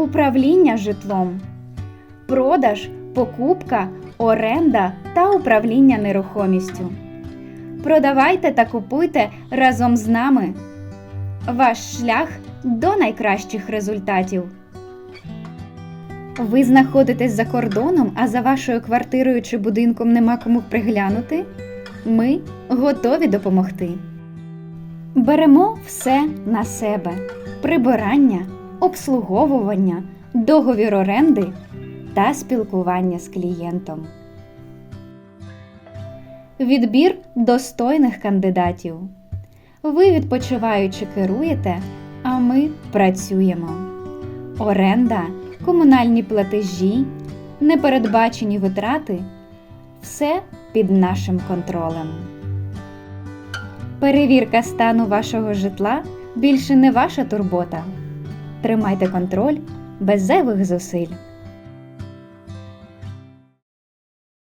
управління житлом, продаж, покупка, оренда та управління нерухомістю. Продавайте та купуйте разом з нами. Ваш шлях до найкращих результатів. Ви знаходитесь за кордоном, а за вашою квартирою чи будинком нема кому приглянути? Ми готові допомогти. Беремо все на себе: прибирання, обслуговування, договір оренди та спілкування з клієнтом. Відбір достойних кандидатів. Ви відпочиваючи керуєте, а ми працюємо. Оренда, комунальні платежі, непередбачені витрати все під нашим контролем. Перевірка стану вашого житла більше не ваша турбота. Тримайте контроль без зайвих зусиль.